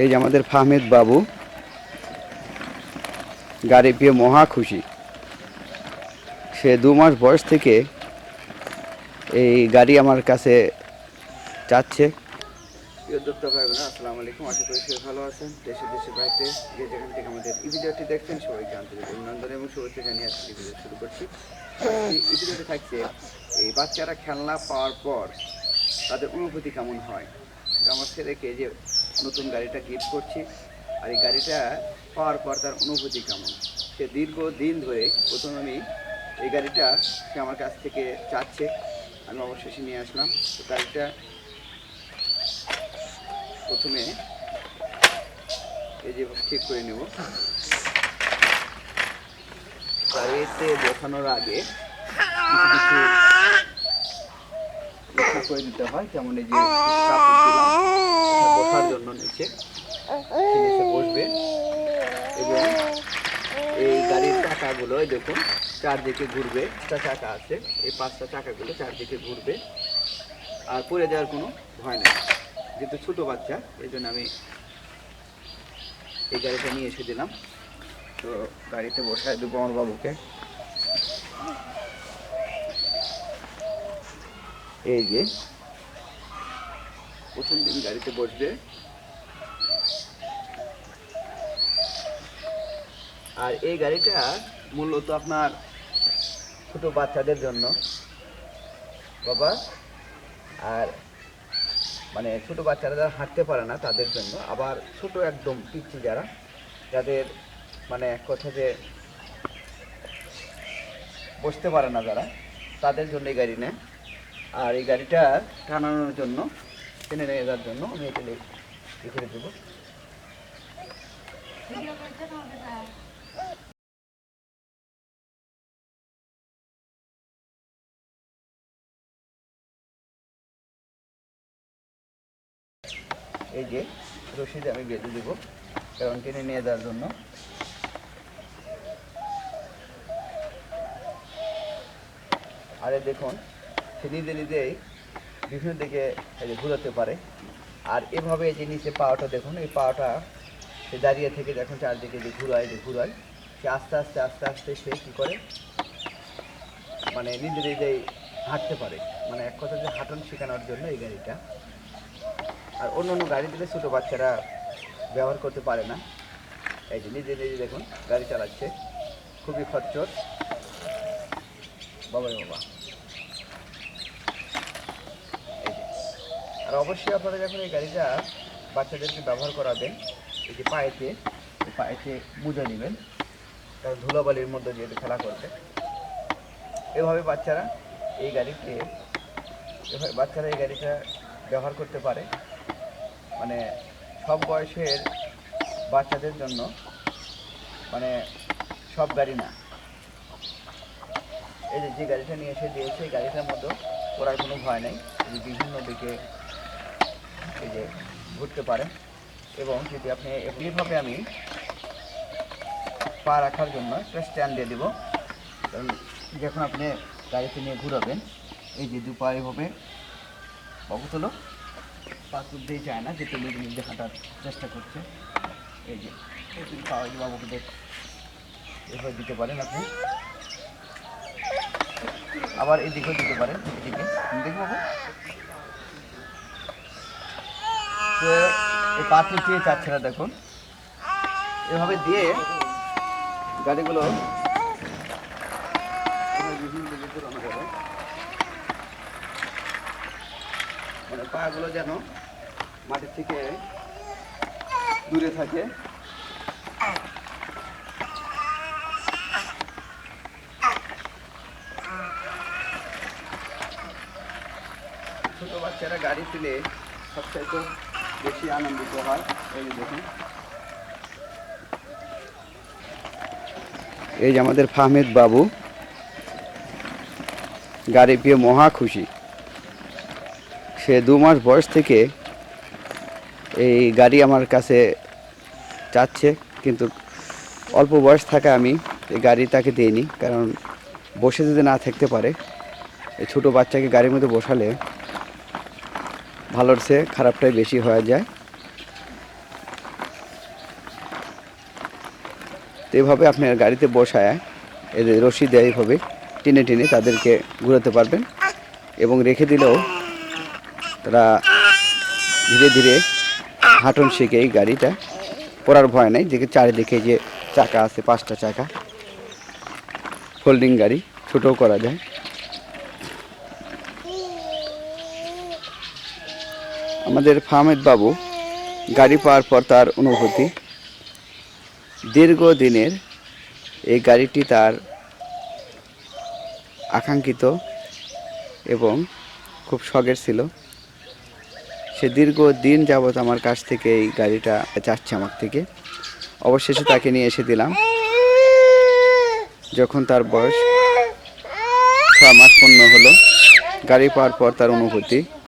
এই যে আমাদের ফাহমেদ বাবু, গাড়ি পেয়ে মহা খুশি। সে দু মাস বয়স থেকে এই গাড়ি আমার কাছে চাচ্ছে ভালো আছেন। দেশে ভিডিওটি দেখছেন এবং জানিয়ে শুরু করছি। এই বাচ্চারা খেলনা পাওয়ার পর তাদের অনুভূতি কেমন হয়? আমার ছেলেকে যে নতুন গাড়িটা গিফট করছি। আর এই গাড়িটা পাওয়ার পর তার অনুভূতি কেমন? সে দীর্ঘ দিন ধরে প্রথম আমি এই গাড়িটা সে আমার কাছ থেকে চাচ্ছে। আমি অবশেষে নিয়ে আসলাম। তো গাড়িটা প্রথমে এই যে ঠিক করে নেব। গাড়িতে বসানোর আগে করে দিতে হয়। যেমন এই যে বসার জন্য নিচে। বসবে। এবং এই গাড়ির চাকাগুলো দেখুন, চারদিকে ঘুরবে। পাঁচটা চাকা আছে, এই পাঁচটা চাকাগুলো চারদিকে ঘুরবে। আর পড়ে যাওয়ার কোনো ভয় নেই। যেহেতু ছোটো বাচ্চা, এই জন্য আমি এই গাড়িটা নিয়ে এসে দিলাম। তো গাড়িতে বসায় দেবো আমার বাবুকে। এই যে প্রথম দিন গাড়িতে বসবে। আর এই গাড়িটা মূলত আপনার ছোট বাচ্চাদের জন্য। বাবা, আর মানে ছোট বাচ্চারা যারা হাঁটতে পারে না তাদের জন্য, আবার ছোট একদম পিচ্ছি যারা, যাদের মানে এক কথা যে বসতে পারে না যারা, তাদের জন্য এই গাড়ি নেয়। আর এই গাড়িটা টানানোর জন্য টেনে নিয়ে যাওয়ার জন্য আমি এটা ই করে দেবো। এই যে রশিদ আমি বেঁধে দেবো, কারণ টেনে নিয়ে যাওয়ার জন্য। আরে দেখুন সে নিজে নিজেই বিভিন্ন দিকে এই যে ঘুরাতে পারে। আর এভাবে যে নিচে পাওয়াটা দেখুন, এই পাওয়াটা সে দাঁড়িয়ে থেকে যখন চারদিকে যে ঘুরায় যে ঘুরায়। সে আস্তে আস্তে আস্তে আস্তে সে কী করে? মানে নিজে নিজেই হাঁটতে পারে। মানে এক কথা যে হাঁটন শেখানোর জন্য এই গাড়িটা। আর অন্য অন্য গাড়ি দিলে ছোটো বাচ্চারা ব্যবহার করতে পারে না। এই যে নিজে নিজে দেখুন, গাড়ি চালাচ্ছে। খুবই খরচর বাবা বাবা এই যে। আর অবশ্যই আপনারা যখন এই গাড়িটা বাচ্চাদেরকে ব্যবহার করাবেন। এই যে পায়েতে পায়েতে মুজা নেবেন। কারণ ধুলাবালির মধ্যে যেহেতু খেলা করবে এভাবে বাচ্চারা এই গাড়িকে এভাবে বাচ্চারা এই গাড়িটা ব্যবহার করতে পারে। মানে সব বয়সের বাচ্চাদের জন্য মানে সব গাড়ি না। এই যে যে গাড়িটা নিয়ে এসে দিয়েছে, এই গাড়িটার মধ্যে ওরার কোনো ভয় নেই। বিভিন্ন দিকে এই যে ঘুরতে পারেন। এবং যদি আপনি এমনিভাবে আমি পা রাখার জন্য একটা স্ট্যান্ড দিয়ে দেবো, কারণ যখন আপনি গাড়িতে নিয়ে ঘুরাবেন, এই যে দু পা এভাবে বাবু তোলো পা তুলতেই চায় না, যে তুলে নিজে হাঁটার চেষ্টা করছে। এই যে পা বাবুকে এভাবে দিতে পারেন আপনি। আবার এদিকেও দিতে পারেন, এদিকে। দেখব তো এই পা তুলতে চাচ্ছে না দেখুন। এভাবে দিয়ে গাড়িগুলো মানে পাগুলো যেন মাটির থেকে দূরে থাকে। ছোট বাচ্চারা গাড়ি তুলে সবচাইতে বেশি আনন্দিত হয়। এই দেখুন। এই যে আমাদের ফাহমেদ বাবু। গাড়ি পেয়ে মহা খুশি। সে দু মাস বয়স থেকে এই গাড়ি আমার কাছে চাচ্ছে, কিন্তু অল্প বয়স থাকা আমি এই গাড়ি তাকে দিইনি, কারণ বসে যদি না থাকতে পারে, এই ছোটো বাচ্চাকে গাড়ির মধ্যে বসালে ভালোর চেয়ে খারাপটাই বেশি হয়ে যায়। তো এভাবে আপনার গাড়িতে বসায় এদের রশি দেয় হবে টেনে টেনে তাদেরকে ঘুরাতে পারবেন এবং রেখে দিলেও তারা ধীরে ধীরে হাঁটন শিখে এই গাড়িটা। পড়ার ভয় নাই, দেখে চারিদিকে যে চাকা আছে, পাঁচটা চাকা। ফোল্ডিং গাড়ি, ছোটও করা যায়। আমাদের ফাহমেদ বাবু গাড়ি পাওয়ার পর তার অনুভূতি। দীর্ঘদিনের এই গাড়িটি তার আকাঙ্ক্ষিত এবং খুব শখের ছিল। সে দীর্ঘ দিন যাবৎ আমার কাছ থেকে এই গাড়িটা চাচ্ছে আমার থেকে। অবশেষে তাকে নিয়ে এসে দিলাম। যখন তার বয়স ছয় মাস পূর্ণ হলো, গাড়ি পাওয়ার পর তার অনুভূতি।